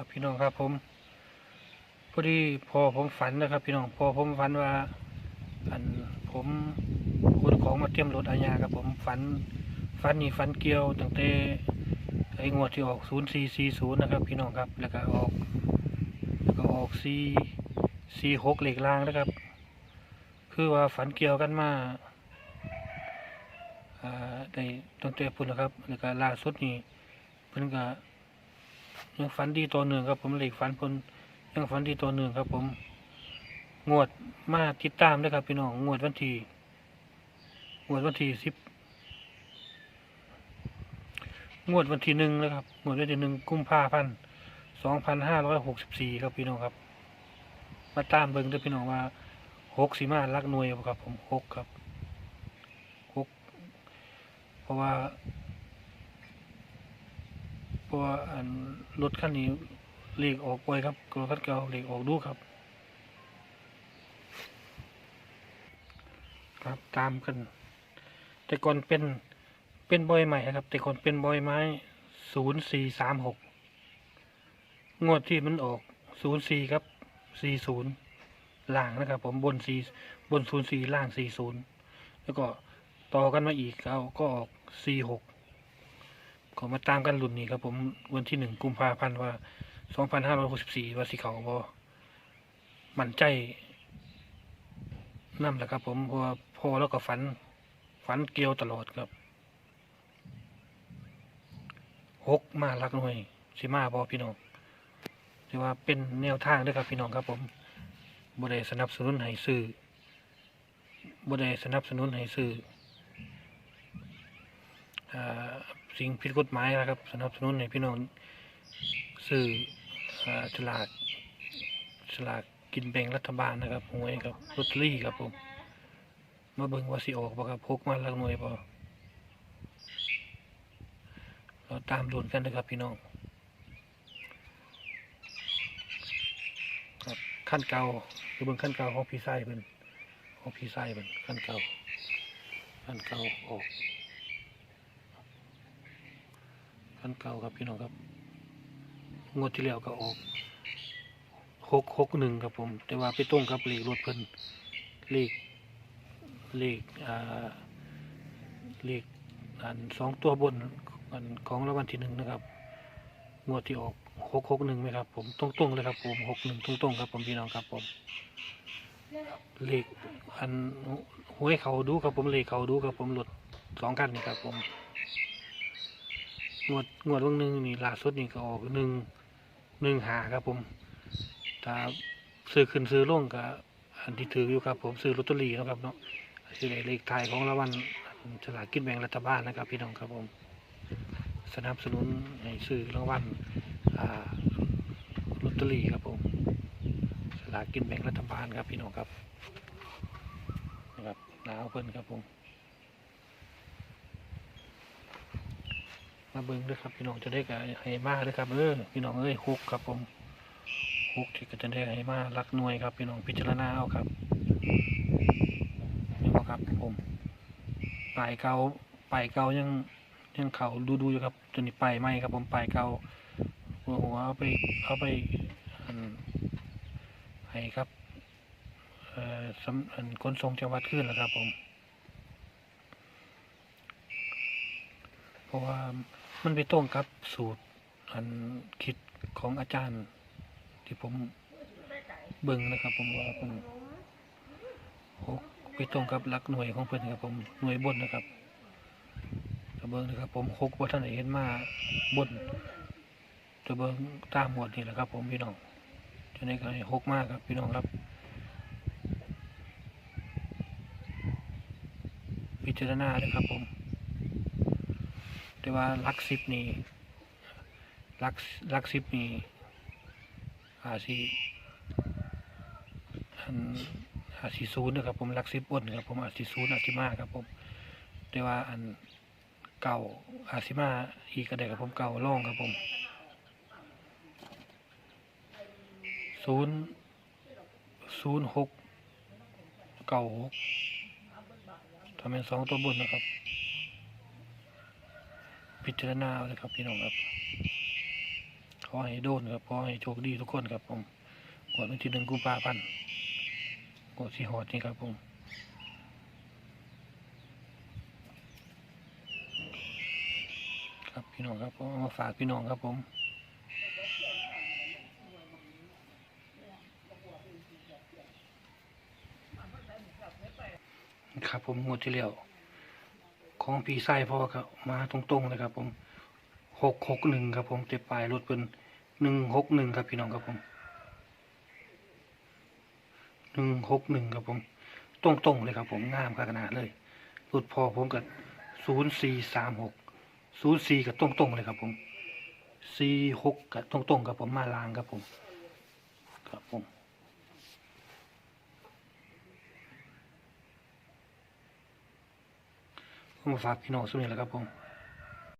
ครับพี่น้องครับผมพอดีพอผมฝันนะครับ พี่น้องพอผมฝันว่าอันผมขนของมาเตรียมรถอาญาครับผมฝันฝันนี่ฝันเกี่ยวตั้งแต่ไอ้งวดที่ออกศูนย์สี่สี่ศูนย์นะครับ พี่น้องครับแล้วก็ออกแล้วก็ออกสี่สี่หกเหล็กลางนะครับ คือว่าฝันเกี่ยวกันมาอ่าในตั้งแต่พุ่นนะครับแล้วก็ล่าสุดนี่เพิ่นก็ ยังฝันดีตัวหนึ่งครับผมเหล็กฝันพนยังฝันดีตัวหนึ่งครับ ผม งวดมาติดตามด้วยครับพี่น้องงวดวันที่งวดวันที่สิบงวดวันที่หนึ่งนะครับงวดวันที่หนึ่งกุมภาพันธ์สองพันห้าร้อยหกสิบสี่ครับพี่น้องครับ มาตามเบิ่งด้วยพี่น้องว่าหกสีมาลักหน่วยครับ ผมหกครับหกเพราะว่า เพราะว่าอันรถคันนี้เลขออกไวครับรถคันเก่าเลขออกดูครับ ครับตามกัน แต่ก่อนเป็นเป็นบอยใหม่ครับ แต่ก่อนเป็นบอยไม้ศูนย์สี่สามหกงวดที่มันออกศูนย์สี่ครับสี่ศูนย์ล่างนะครับ ผมบนสี่บนศูนย์สี่ล่างสี่ศูนย์แล้วก็ต่อกันมาอีกเอาก็ออกสี่หก ก็มาตามกันรุ่นนี้ครับผมวันที่หนึ่งกุมภาพันธ์ว่าสองพันห้าร้อยหกสิบสี่ว่าสิเขาบอมันใจนั่นแหละครับ ผมพราะว่าพอแล้วก็ฝัน ฝันเกลียวตลอดครับหกมาลักหน่วยสิมาบอพี่น้องถือว่าเป็นแนวทางด้วยครับพี่น้องครับ ผมบได้สนับสนุนให้ซื้อบได้สนับสนุนให้ซื้ออ่า สิ่งผิดกฎหมายนะครับสนับสนุนให้พี่น้องซื้อฉลากฉลากกินแบ่งรัฐบาลนะครับหวยครับลอตเตอรี่ครับผมมาเบิ่งว่าสิออกบ่ครับพกมาลักหน่วยบ่เราตามลุ้นกันนะครับพี่น้องครับขั้นเก่าคือเบิ่งขั้นเก่าของพี่ไส้เพิ่นของพี่ไส้เพิ่นขั้นเก่าขั้นเก่าออกขั้ นเก่าครับพี่น้องครับ งวดที่แล้วก็ออกหกหกหนึ่งครับผม แต่ว่าไปตรงกับเลขรถเพิ่นเลขเลขอ่าเลขอันสองตัวบนอันของรางวัลที่หนึ่งนะครับ งวดที่ออกหกหกหนึ่งไหมครับผมตรงๆเลยครับผมหกหนึ่งตรงๆครับผมพี่น้องครับผมเลขอันหวยเขาดูครับผมเลขเขาดูครับผมรถสองคันนี่ครับผม งวดงวดวันหนึ่งนี่ล่าสุดนี่ก็ออกหนึ่งหนึ่งหาครับผมถ้าซื้อขึ้นซื้อลงก็อันที่ถืออยู่ครับ ผมซื้อลอตเตอรี่นะครับเนาะสิได้เลขไทยของรางวัลฉลากกินแบ่งรัฐบาลนะครับ พี่น้องครับผม สนับสนุนให้ซื้อรางวัลลอตเตอรี่ครับผมฉลากกินแบ่งรัฐบาลครับพี่น้องครับนะครับหนาวเพิ่นครับผม มาเบิ่งด้วยครับพี่น้องจะได้กับให้มาด้วยครับเออพี่น้องเอ้ยฮุกครับผมฮุกที่ก็จะได้ให้มารักหน่วยครับ พี่น้องพิจารณาเอาครับนี่บ่ครับผมปลายเกาปลายเกายังยังเขาดูดูอยู่ครับจนนี้ปลายไหมครับ ผมปลายเกาหัวหัวเอาไปเอาไปให้ครับเอ่อสำอันขนส่งจังหวัดขึ้นแล้วครับผมเพราะว่า มันไปตรงกับสูตรอันคิดของอาจารย์ ที่ผมเบิ่งนะครับ ผมว่าผมหกไปตรงกับหลักหน่วยของเพิ่อนครับผมหน่วยบนนะครับจะเบิ้งนะครับ ผมหกว่าท่านเห็นมาบนจะเบิ้งตามหมวดนี่แหละครับ ผมพี่น้องจะในการหกมากครับพี่น้องครับพิจารณาเลยครับผม แต่ว่าลักสิบนี่ลักลักสิบนี่อาจสิอันอาชีศูนย์นะครับผมรักสิบบนครับผมอาชีศูนย์อาชีมาครับผมแต่ว่าอันเก่าอาชีมาอีกก็ได้ครับผมเก่าล่องครับผมศูนย์ศูนย์หกเก่าหกทำเป็นสองตัวบนนะครับ พิจารณาเลยครับพี่น้องครับ ขอให้โดนครับ ขอให้โชคดีทุกคนครับผมงวดวันที่หนึ่งกุมภาพันธ์งวดที่หอดนี่ครับผมครับพี่น้องครับผมเอมาฝากพี่น้องครับผมครับผมงวดที่แล้ว ของพี่ไส้พ่อครับมาตรงๆเลยครับ ผมหกหกหนึ่งครับ ผมเต็ปลายรถเป็นหนึ่งหกหนึ่งครับพี่น้องครับผมหนึ่งหกหนึ่งครับผมตรงๆเลยครับ ผมงามขนาดเลยรถพอผมกับศูนย์สี่สามหกศูนย์สี่กับตรงๆเลยครับ ผมสี่หกกับตรงๆกับผมมาลางครับผม ครับผม เอา มาฝากพี่น้องสุดนี่แหละครับผม